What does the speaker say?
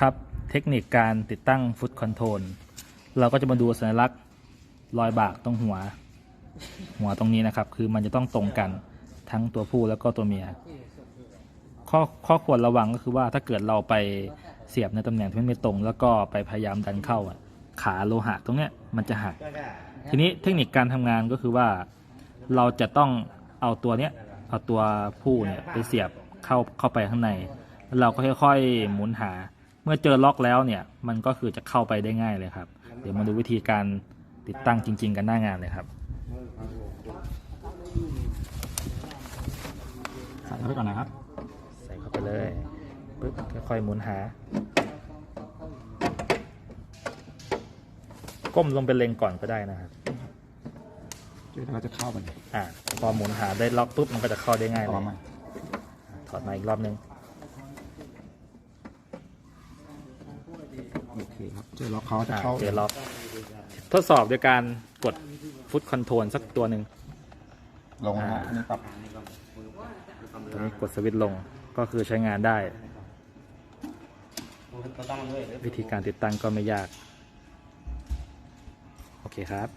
ครับเทคนิคการติดตั้งฟุตคอนโทรลเราก็จะมาดูสัญลักษณ์รอยบากตรงหัว หัวตรงนี้นะครับ คือมันจะต้องตรงกันทั้งตัวผู้แล้วก็ตัวเมีย ข้อข้อควรระวังก็คือว่าถ้าเกิดเราไปเสียบในตำแหน่งที่มันไม่ตรง แล้วก็ไปพยายามดันเข้าอะขาโลหะตรงเนี้ยมันจะหัก ทีนี้เทคนิคการทำงานก็คือว่าเราจะต้องเอาตัวเนี้ยเอาตัวผู้เนี่ยไปเสียบเข้าเข้าไปข้างในแล้วเราก็ค่อยๆหมุนหา เมื่อเจอล็อกแล้วเนี่ย มันก็คือจะเข้าไปได้ง่ายเลยครับ เดี๋ยวมาดูวิธีการติดตั้งจริง ๆ กันหน้างานเลยครับใส่เข้าไปก่อนนะครับ ใส่เข้าไปเลยปึ๊บค่อยๆหมุนหา ก้มลงไปเล็งก่อนก็ได้นะครับจุดเราจะเข้าไปเลยอ่าพอหมุนหาได้ล็อกปุ๊บมันก็จะเข้าได้ง่ายเลต่อยมาถอดมาอีกรอบนึง โอเคครับเจอล็อกเขาจะอ่าเข้าเจอล็อกทดสอบโดยการกดฟุตคอนโทรลสักตัวหนึ่งลงนะฮะอ่าอันนี่ปรับตัวนี้กดสวิตช์ลงก็คือใช้งานได้ วิธีการติดตั้งก็ไม่ยาก โอเคครับ